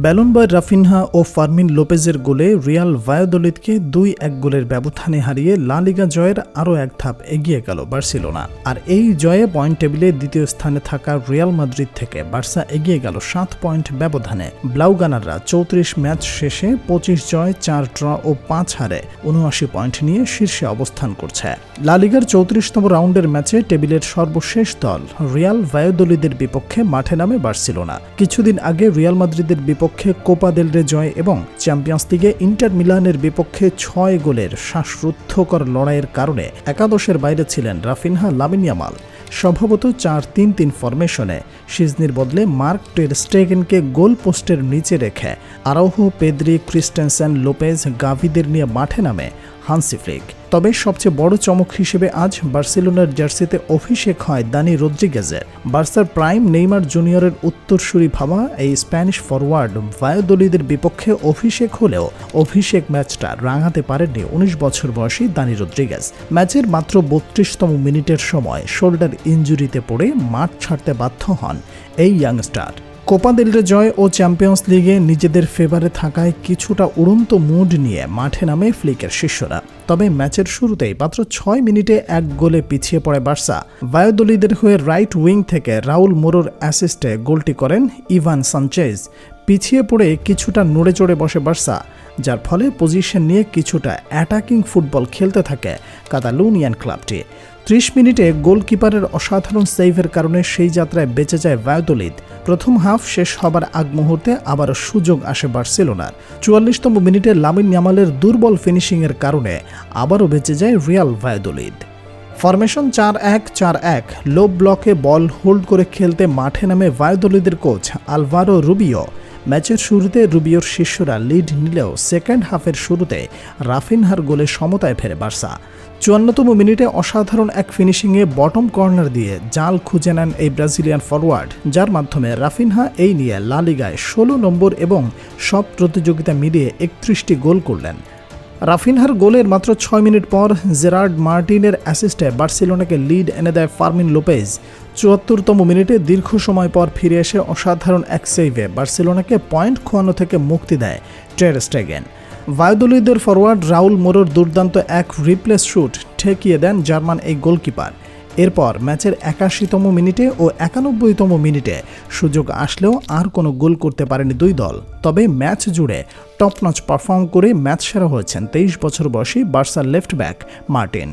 Ballon boy Raphinha ও Fermin লোপেজের গোলে রিয়াল ভায়োদলিদকে দুই এক গোলের ব্যবধানে হারিয়ে লা লিগা জয়ের আরও এক ধাপ এগিয়ে গেল বার্সিলোনা। আর এই জয়ে পয়েন্ট টেবিলে দ্বিতীয় স্থানে থাকা রিয়াল মাদ্রিদ থেকে বার্সা এগিয়ে গেল সাত পয়েন্ট ব্যবধানে। ব্লাউগানাররা চৌত্রিশ ম্যাচ শেষে পঁচিশ জয়, চার ড্র ও পাঁচ হারে উনআশি পয়েন্ট নিয়ে শীর্ষে অবস্থান করছে। লা লিগার চৌত্রিশতম রাউন্ডের ম্যাচে টেবিলের সর্বশেষ দল রিয়াল ভায়োদলিদের বিপক্ষে মাঠে নামে বার্সেলোনা। কিছুদিন আগে রিয়াল মাদ্রিদের বিপক্ষে কোপা দেল রে জয় এবং চ্যাম্পিয়ন্স লিগে ইন্টার মিলানের বিপক্ষে ছয় গোলের শ্বাসরুদ্ধকর লড়াইয়ের কারণে একাদশের বাইরে ছিলেন রাফিনহা লামিনিয়ামাল সম্ভবত চার তিন তিন ফরমেশনে। সিজনির বদলে মার্ক টের স্টেগেনকে গোল পোস্টের নিচে রেখে আরোহো পেদ্রি, ক্রিস্টেনসেন, লোপেজ, গাভিদের নিয়ে মাঠে নামে হান্সি ফ্লিক। তবে সবচেয়ে বড় চমক হিসেবে আজ বার্সেলোনার জার্সিতে অভিষেক হয় দানি রদ্রিগেজের। বার্সার প্রাইম নেইমার জুনিয়রের উত্তরসূরি ভাবা এই স্প্যানিশ ফরওয়ার্ড ভায়োদলিদের বিপক্ষে অভিষেক হলেও অভিষেক ম্যাচটা রাঙাতে পারেননি উনিশ বছর বয়সী দানি রদ্রিগেজ। ম্যাচের মাত্র বত্রিশতম মিনিটের সময় শোল্ডার ইঞ্জুরিতে পড়ে মাঠ ছাড়তে বাধ্য হন এই ইয়াংস্টার। কোপা দেলরে জয় ও চ্যাম্পিয়ন্স লিগে নিজেদের ফেভারে থাকায় কিছুটা উড়ন্ত মুড নিয়ে মাঠে নামে ফ্লিকের শিষ্যরা। তবে ম্যাচের শুরুতেই মাত্র ছয় মিনিটে এক গোলে পিছিয়ে পড়ে বার্সা। ভায়োদলিদের হয়ে রাইট উইং থেকে রাউল মোরোর অ্যাসিস্টে গোলটি করেন ইভান সানচেজ। পিছিয়ে পড়ে কিছুটা নড়ে চড়ে বসে বার্সা, যার ফলে পজিশন নিয়ে কিছুটা অ্যাটাকিং ফুটবল খেলতে থাকে কাতালুনিয়ান ক্লাবটি। ত্রিশ মিনিটে গোলকিপারের অসাধারণ সেভের কারণে সেই যাত্রায় বেঁচে যায় ভায়োদলিদ প্রথম হাফ শেষ হবার আগ মুহূর্তে আবারও সুযোগ আসে বার্সেলোনার। চুয়াল্লিশতম মিনিটে লামিন ইয়ামালের দুর্বল ফিনিশিংয়ের কারণে আবারও বেঁচে যায় রিয়াল ভায়োদলিদ। ফরমেশন চার এক চার এক লো ব্লকে বল হোল্ড করে খেলতে মাঠে নামে ভায়োদলিদের কোচ আলভারো রুবিও ম্যাচের শুরুতে রুবিওর শিষ্যরা লিড নিলেও সেকেন্ড হাফের শুরুতে রাফিনহার গোলে সমতায় ফেরে বার্সা। চুয়ান্নতম মিনিটে অসাধারণ এক ফিনিশিংয়ে বটম কর্নার দিয়ে জাল খুঁজে নেন এই ব্রাজিলিয়ান ফরওয়ার্ড যার মাধ্যমে রাফিনহা এই নিয়ে লালিগায় ষোলো নম্বর এবং সব প্রতিযোগিতা মিলিয়ে একত্রিশটি গোল করলেন। রাফিনহার গোলের মাত্র ছয় মিনিট পর জেরার্ড মার্টিনের অ্যাসিস্টে বার্সেলোনাকে লিড এনে দেয় ফার্মিন লোপেজ। চুয়াত্তরতম মিনিটে দীর্ঘ সময় পর ফিরে এসে অসাধারণ এক সেইভে বার্সেলোনাকে পয়েন্ট খোয়ানো থেকে মুক্তি দেয় টের স্টেগেন। ভায়োদলিদের ফরওয়ার্ড রাউল মোরোর দুর্দান্ত এক রিপ্লেস শ্যুট ঠেকিয়ে দেন জার্মান এই গোলকিপার। এরপর ম্যাচের একাশিতম মিনিটে ও একানব্বইতম মিনিটে সুযোগ আসলেও আর কোনো গোল করতে পারেনি দুই দল। তবে ম্যাচ জুড়ে টপনচ পারফর্ম করে ম্যাচ সেরা হয়েছেন তেইশ বছর বয়সী বার্সার লেফট ব্যাক মার্টিন।